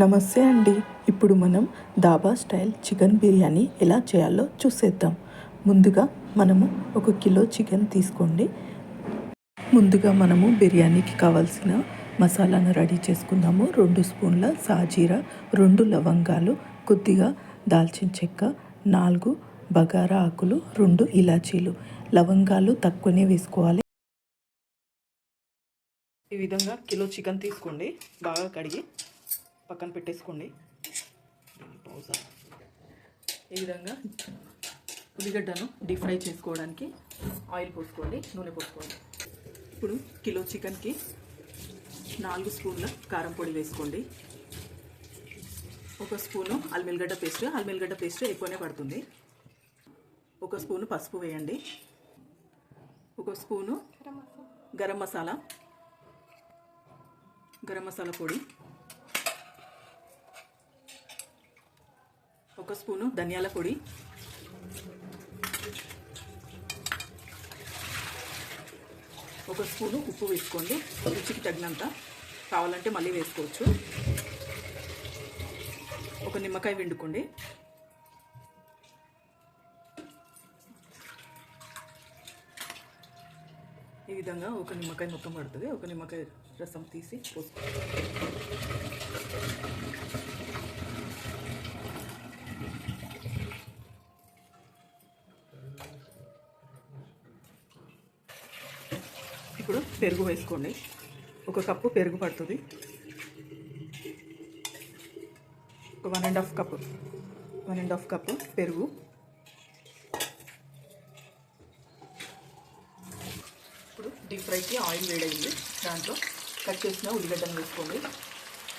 నమస్తే అండి. ఇప్పుడు మనం దాబా స్టైల్ చికెన్ బిర్యానీ ఎలా చేయాలో చూసేద్దాం. ముందుగా మనము ఒక కిలో చికెన్ తీసుకోండి. ముందుగా మనము బిర్యానీకి కావాల్సిన మసాలాను రెడీ చేసుకుందాము. రెండు స్పూన్ల సాజీరా రెండు లవంగాలు కొద్దిగా దాల్చిన చెక్క నాలుగు బగారా ఆకులు రెండు ఇలాచీలు. లవంగాలు తక్కువనే వేసుకోవాలి. ఈ విధంగా కిలో చికెన్ తీసుకోండి. బాగా కడిగి పక్కన పెట్టేసుకోండి. ఈ విధంగా ఉల్లిగడ్డను డీప్ ఫ్రై చేసుకోవడానికి ఆయిల్ పోసుకోండి నూనె పోసుకోండి. ఇప్పుడు కిలో చికెన్కి నాలుగు స్పూన్ల కారం పొడి వేసుకోండి. ఒక స్పూను అల్మిల్గడ్డ పేస్ట్ అల్మిల్గడ్డ పేస్ట్ ఎక్కువనే పడుతుంది. ఒక స్పూను పసుపు వేయండి. ఒక స్పూను గరం మసాలా గరం మసాలా పొడి ఒక స్పూను ధనియాల పొడి. ఒక స్పూను ఉప్పు వేసుకోండి. రుచికి తగినంత కావాలంటే మళ్ళీ వేసుకోవచ్చు. ఒక నిమ్మకాయ వండుకోండి ఈ విధంగా ఒక నిమ్మకాయ మొత్తం పడుతుంది. ఒక నిమ్మకాయ రసం తీసి పోసుకోండి ఇప్పుడు పెరుగు వేసుకోండి. ఒక కప్పు పెరుగు పడుతుంది. ఒక one and half cup one and half cup పెరుగు. ఇప్పుడు డీప్ ఫ్రైకి ఆయిల్ వేడైంది. దాంట్లో కట్ చేసిన ఉల్లిగడ్డలు వేసుకోండి.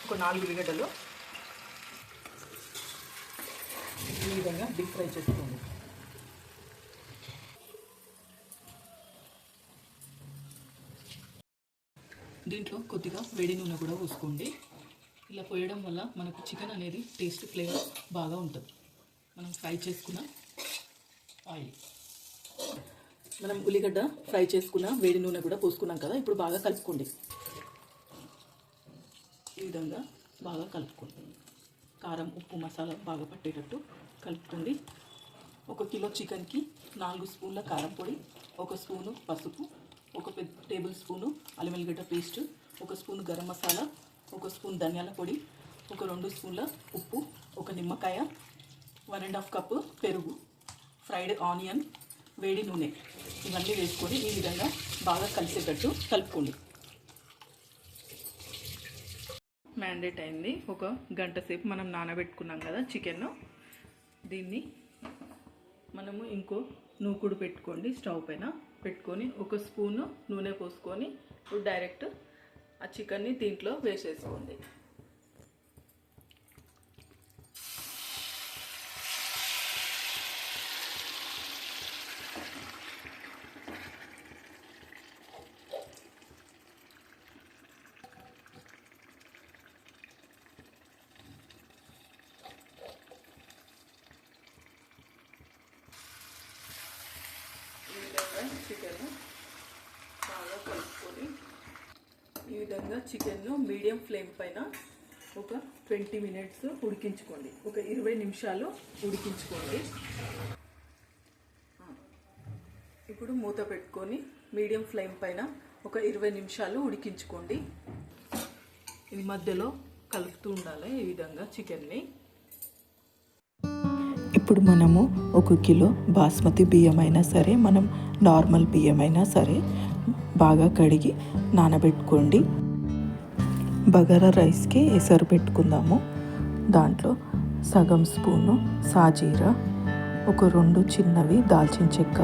ఒక నాలుగు ఉల్లిగడ్డలు ఈ విధంగా డీప్ ఫ్రై చేసుకోండి. దీంట్లో కొద్దిగా వేడి నూనె కూడా పోసుకోండి. ఇలా పోయడం వల్ల మనకు చికెన్ అనేది టేస్ట్ ఫ్లేవర్ బాగా ఉంటుంది. మనం ఫ్రై చేసుకున్న ఆయిల్. మనం ఉల్లిగడ్డ ఫ్రై చేసుకున్న వేడి నూనె కూడా పోసుకున్నాం కదా ఇప్పుడు బాగా కలుపుకోండి. ఈ విధంగా బాగా కలుపుకోండి. కారం ఉప్పు మసాలా బాగా పట్టేటట్టు కలుపుకోండి. ఒక కిలో చికెన్కి నాలుగు స్పూన్ల కారం పొడి ఒక స్పూను పసుపు ఒక పెద్ద టేబుల్ స్పూను అల్లం వెల్లిగడ్డ పేస్ట్ ఒక స్పూన్ గరం మసాలా ఒక స్పూన్ ధనియాల పొడి ఒక రెండు స్పూన్ల ఉప్పు ఒక నిమ్మకాయ వన్ అండ్ హాఫ్ కప్పు పెరుగు ఫ్రైడ్ ఆనియన్ వేడి నూనె. ఇవన్నీ వేసుకొని ఈ విధంగా బాగా కలిసేటట్టు కలుపుకోండి. మ్యాండేట్ అయింది. ఒక గంట సేపు మనం నానబెట్టుకున్నాం కదా చికెన్ దీన్ని మనము ఇంకో నూకుడు పెట్టుకోండి స్టవ్ పైన. పెట్టుకొని ఒక స్పూను నూనె పోసుకొని డైరెక్ట్ ఆ చికెన్ని దీంట్లో వేసేసుకోండి ఈ విధంగా చికెన్ బాగా కలుపుకొని ఈ విధంగా చికెన్ను మీడియం ఫ్లేమ్ పైన ఒక ట్వంటీ మినిట్స్ ఉడికించుకోండి. ఒక ఇరవై నిమిషాలు ఉడికించుకోండి. ఇప్పుడు మూత పెట్టుకొని మీడియం ఫ్లేమ్ పైన ఒక ఇరవై నిమిషాలు ఉడికించుకోండి. ఇది మధ్యలో కలుపుతూ ఉండాలి ఈ విధంగా చికెన్ని. ఇప్పుడు మనము ఒక కిలో బాస్మతి బియ్యం అయినా సరే మనం నార్మల్ బియ్యం అయినా సరే బాగా కడిగి నానబెట్టుకోండి. బగారా రైస్కి ఎసరు పెట్టుకుందాము. దాంట్లో సగం స్పూను సాజీరా ఒక రెండు చిన్నవి దాల్చిన చెక్క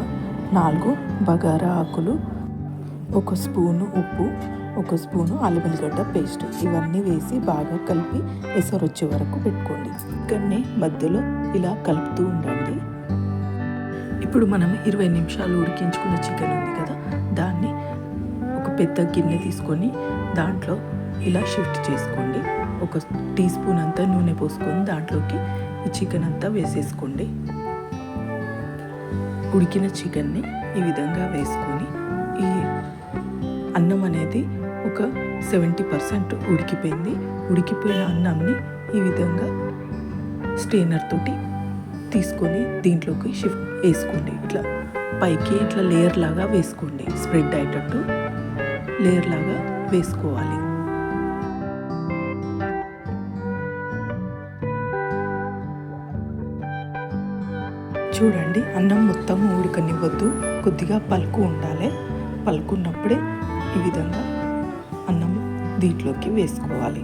నాలుగు బగారా ఆకులు ఒక స్పూను ఉప్పు ఒక స్పూను అల్లం పేస్ట్. ఇవన్నీ వేసి బాగా కలిపి ఎసరు వచ్చే వరకు పెట్టుకోండి. ఇక్కడనే మధ్యలో ఇలా కలుపుతూ ఉండండి. ఇప్పుడు మనం ఇరవై నిమిషాలు ఉడికించుకున్న చికెన్ ఉంది కదా దాన్ని పెద్ద గిన్నె తీసుకొని దాంట్లో ఇలా షిఫ్ట్ చేసుకోండి. ఒక టీ స్పూన్ అంతా నూనె పోసుకొని దాంట్లోకి ఈ చికెన్ అంతా వేసేసుకోండి. ఉడికిన చికెన్ని ఈ విధంగా వేసుకొని ఈ అన్నం అనేది ఒక సెవెంటీ పర్సెంట్ ఉడికిపోయింది. ఉడికిపోయిన అన్నంని ఈ విధంగా స్టెయినర్ తోటి తీసుకొని దీంట్లోకి షిఫ్ట్ వేసుకోండి. ఇట్లా పైకి ఇట్లా లేయర్ లాగా వేసుకోండి. స్ప్రెడ్ అయ్యేటట్టు. లేయర్ లాగా వేసుకోవాలి. చూడండి అన్నం మొత్తం ఉడకనివ్వద్దు కొద్దిగా పలుకు ఉండాలి. పలుకున్నప్పుడే ఈ విధంగా అన్నం దీంట్లోకి వేసుకోవాలి.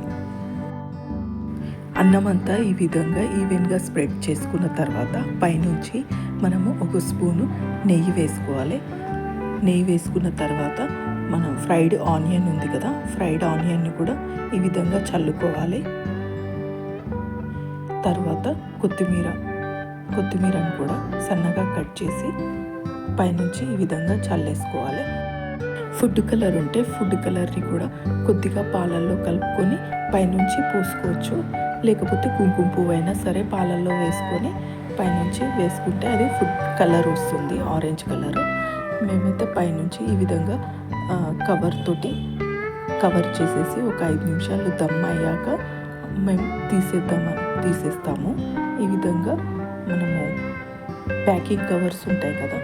అన్నం అంతా ఈ విధంగా ఈవెన్గా స్ప్రెడ్ చేసుకున్న తర్వాత పైనుంచి మనము ఒక స్పూను నెయ్యి వేసుకోవాలి. నెయ్యి వేసుకున్న తర్వాత మనం ఫ్రైడ్ ఆనియన్ ఉంది కదా ఫ్రైడ్ ఆనియన్ని కూడా ఈ విధంగా చల్లుకోవాలి. తర్వాత కొత్తిమీర కొత్తిమీరను కూడా సన్నగా కట్ చేసి పైనుంచి ఈ విధంగా చల్లేసుకోవాలి. ఫుడ్ కలర్ ఉంటే ఫుడ్ కలర్ని కూడా కొద్దిగా పాలల్లో కలుపుకొని పైనుంచి పోసుకోవచ్చు. లేకపోతే కుంకుమ పువ్వు అయినా సరే పాలల్లో వేసుకొని పైనుంచి వేసుకుంటే అది ఫుడ్ కలర్ వస్తుంది ఆరెంజ్ కలర్. మేమైతే పైనుంచి ఈ విధంగా కవర్ తోటి కవర్ చేసేసి ఒక ఐదు నిమిషాలు దమ్ అయ్యాక మేము తీసేద్దాం తీసేస్తాము. ఈ విధంగా మనము ప్యాకింగ్ కవర్స్ ఉంటాయి కదా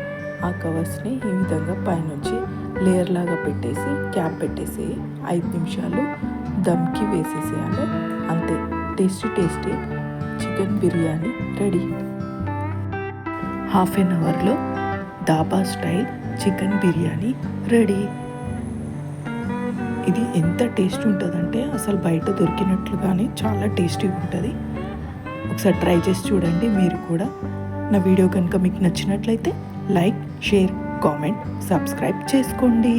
ఆ కవర్స్ని ఈ విధంగా పైనుంచి లేయర్ లాగా పెట్టేసి క్యాప్ పెట్టేసి ఐదు నిమిషాలు దమ్కి వేసేసేయాలి. అంతే tasty tasty chicken biryani ready. Half an అవర్లో dhaba style chicken biryani ready. ఇది ఎంత టేస్ట్ ఉంటుందంటే అసలు బయట దొరికినట్లుగానే చాలా టేస్టీగా ఉంటుంది. ఒకసారి ట్రై చేసి చూడండి మీరు కూడా. నా వీడియో కనుక మీకు నచ్చినట్లయితే లైక్ షేర్ కామెంట్ సబ్స్క్రైబ్ చేసుకోండి.